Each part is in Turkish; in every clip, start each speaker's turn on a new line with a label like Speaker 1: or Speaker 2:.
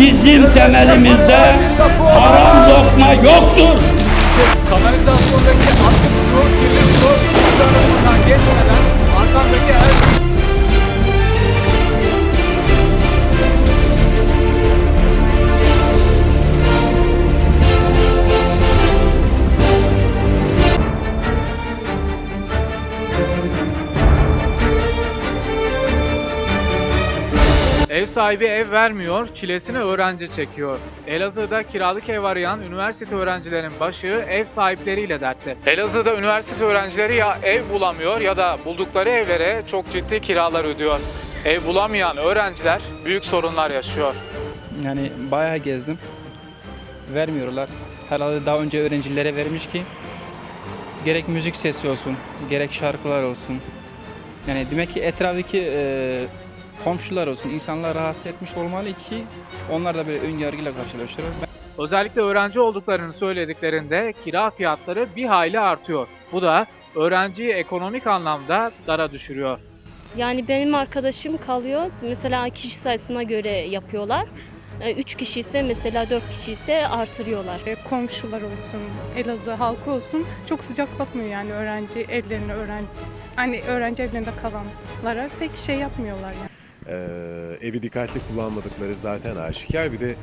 Speaker 1: Bizim temelimizde haram lokma yoktur.
Speaker 2: Kanalizasyondaki atık su, kirli su su tarafından geçmeden arkandaki her Ev sahibi ev vermiyor, çilesini öğrenci çekiyor. Elazığ'da kiralık ev arayan üniversite öğrencilerin başı ev sahipleriyle dertli. Elazığ'da üniversite öğrencileri ya ev bulamıyor ya da buldukları evlere çok ciddi kiralar ödüyor. Ev bulamayan öğrenciler büyük sorunlar yaşıyor.
Speaker 3: Yani bayağı gezdim. Vermiyorlar. Herhalde daha önce öğrencilere vermiş ki gerek müzik sesi olsun, gerek şarkılar olsun. Yani demek ki etraftaki e, komşular olsun, insanlar rahatsız etmiş olmalı ki onlar da böyle ön yargıyla karşılaşırlar.
Speaker 2: Özellikle öğrenci olduklarını söylediklerinde kira fiyatları bir hayli artıyor. Bu da öğrenciyi ekonomik anlamda dara düşürüyor.
Speaker 4: Yani benim arkadaşım kalıyor. Mesela kişi sayısına göre yapıyorlar. 3 kişi ise mesela 4 kişi ise artırıyorlar.
Speaker 5: E, komşular olsun, Elazığ halkı olsun çok sıcak bakmıyor yani öğrenci evlerine, öğrenci hani öğrenci evlerinde kalanlara pek şey yapmıyorlar yani.
Speaker 6: Ee, evi dikkatli kullanmadıkları zaten aşikar. Bir de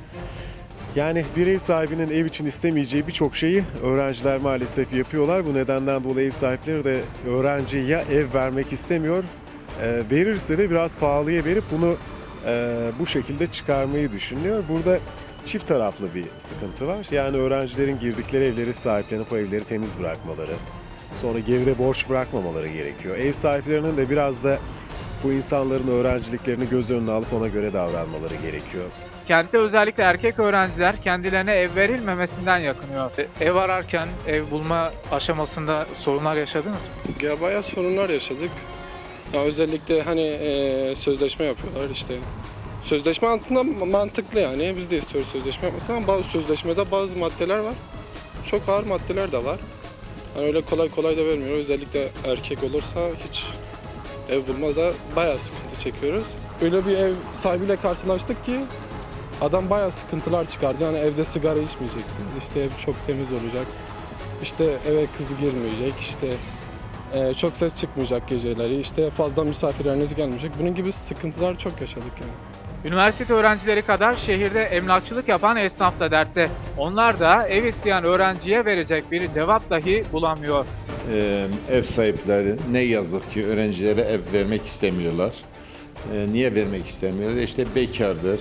Speaker 6: yani birey sahibinin ev için istemeyeceği birçok şeyi öğrenciler maalesef yapıyorlar. Bu nedenden dolayı ev sahipleri de öğrenciye ya ev vermek istemiyor, e, verirse de biraz pahalıya verip bunu e, bu şekilde çıkarmayı düşünüyor. Burada çift taraflı bir sıkıntı var. Yani öğrencilerin girdikleri evleri sahiplenip o evleri temiz bırakmaları, sonra geride borç bırakmamaları gerekiyor. Ev sahiplerinin de biraz da bu insanların öğrenciliklerini göz önüne alıp ona göre davranmaları gerekiyor.
Speaker 2: Kentte özellikle erkek öğrenciler kendilerine ev verilmemesinden yakınıyor. Ev ararken ev bulma aşamasında sorunlar yaşadınız mı?
Speaker 7: Ya bayağı sorunlar yaşadık. Ya özellikle hani e, sözleşme yapıyorlar işte. Sözleşme altında mantıklı yani. Biz de istiyoruz sözleşme yapmasını ama bazı sözleşmede bazı maddeler var. Çok ağır maddeler de var. Yani öyle kolay kolay da vermiyor. Özellikle erkek olursa hiç ev bulmada bayağı sıkıntı çekiyoruz. Öyle bir ev sahibiyle karşılaştık ki adam bayağı sıkıntılar çıkardı. Yani evde sigara içmeyeceksiniz. İşte ev çok temiz olacak. İşte eve kız girmeyecek. İşte ee, çok ses çıkmayacak geceleri, işte fazla misafirleriniz gelmeyecek. Bunun gibi sıkıntılar çok yaşadık yani.
Speaker 2: Üniversite öğrencileri kadar şehirde emlakçılık yapan esnaf da dertte. Onlar da ev isteyen öğrenciye verecek bir cevap dahi bulamıyor.
Speaker 8: Ee, ev sahipleri ne yazık ki öğrencilere ev vermek istemiyorlar. Ee, niye vermek istemiyorlar? İşte bekardır.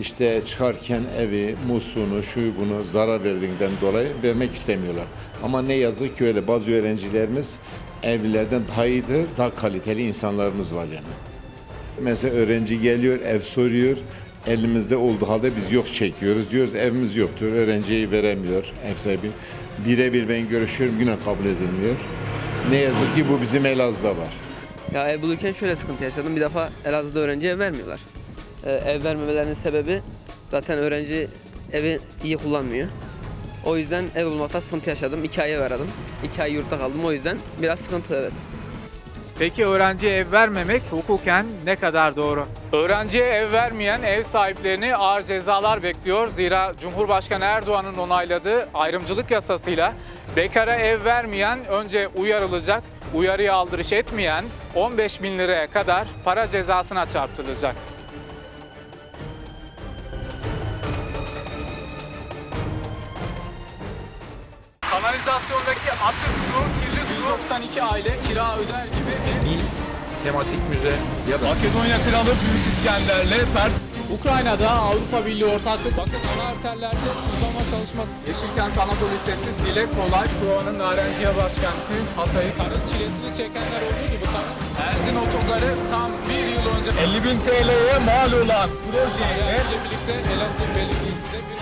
Speaker 8: İşte çıkarken evi, musunu, şu bunu zarar verdiğinden dolayı vermek istemiyorlar. Ama ne yazık ki öyle bazı öğrencilerimiz evlilerden daha iyidir, daha kaliteli insanlarımız var yani. Mesela öğrenci geliyor, ev soruyor. Elimizde olduğu halde biz yok çekiyoruz. Diyoruz evimiz yoktur, öğrenciyi veremiyor ev sahibi. Birebir ben görüşüyorum, yine kabul edilmiyor. Ne yazık ki bu bizim Elazığ'da var.
Speaker 9: Ya ev bulurken şöyle sıkıntı yaşadım. Bir defa Elazığ'da öğrenciye ev vermiyorlar. Ee, ev vermemelerinin sebebi zaten öğrenci evi iyi kullanmıyor. O yüzden ev bulmakta sıkıntı yaşadım. İki ay ev aradım. İki ay yurtta kaldım. O yüzden biraz sıkıntı evet.
Speaker 2: Peki öğrenciye ev vermemek hukuken ne kadar doğru? Öğrenciye ev vermeyen ev sahiplerini ağır cezalar bekliyor. Zira Cumhurbaşkanı Erdoğan'ın onayladığı ayrımcılık yasasıyla bekara ev vermeyen önce uyarılacak, uyarıya aldırış etmeyen 15 bin liraya kadar para cezasına çarptırılacak. Kanalizasyondaki atık su, kirli su 192 aile kira öder
Speaker 10: Nil tematik müze ya da
Speaker 2: Makedonya Kralı Büyük İskender'le Pers Ukrayna'da Avrupa Birliği ortaklık bakın ana arterlerde uzama çalışması. Yeşilkent Anadolu Lisesi Dile Kolay Prova'nın Narenciye başkenti Hatay'ı karın çilesini çekenler olduğu gibi karın Erzin otogarı tam bir yıl önce 50 bin TL'ye mal olan projeye birlikte Elazığ Belediyesi de bir